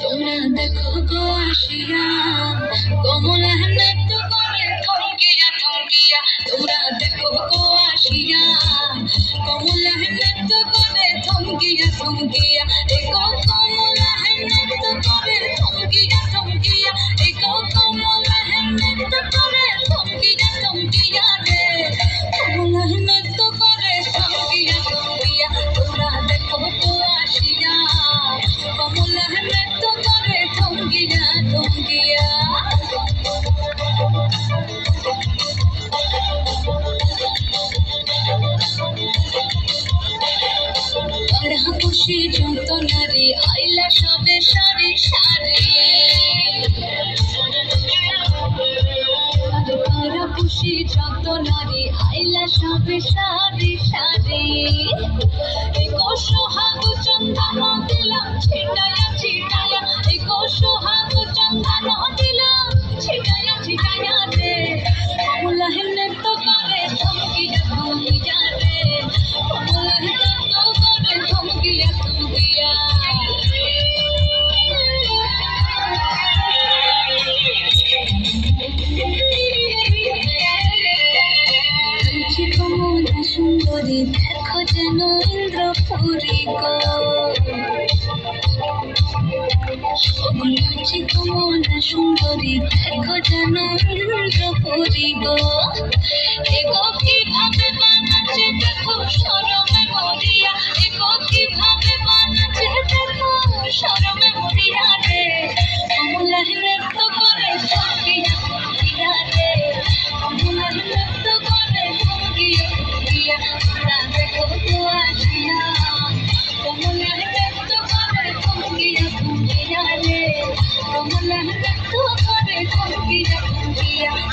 তোমরা দেখো গো আসিয়া, কমলা নৃত্য করে থমকিয়া থমকিয়া তোমরা দেখো গো আসিয়া, কমলা নৃত্য করে থমকিয়া থমকিয়া দেখো কমলা খুশি যত নারী আইলা সবে সারি সারি খুশি যত নারী আইলা সবে সারি সারি তুমি দেখো যেন ইন্দ্রপুরী গো নাচি তোমার সুন্দরী দেখো যেন ইন্দ্রপুরী গো Thank you.